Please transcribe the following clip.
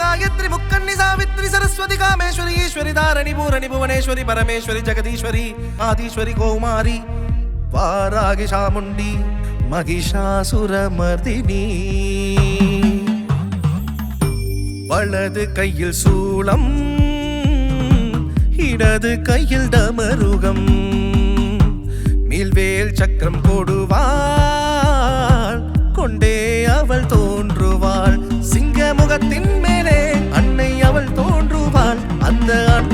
காயத்ரி முக்கன்னி சாவித்ரி சரஸ்வதி காமேஸ்வரி ஈஸ்வரி தாரணி பூரணி புவனேஸ்வரி பரமேஸ்வரி ஜெகதீஸ்வரி ஆதீஸ்வரி கௌமாரி வாராகி சாமுண்டி மகிஷாசுரமர்தினி. வலது கையில் சூளம் இடது கையில் டமருகம் மீல்வேல் சக்கரம் போடுவாள் கொண்டே அவள் தோன்றுவாள். சிங்க முகத்தின் மேல்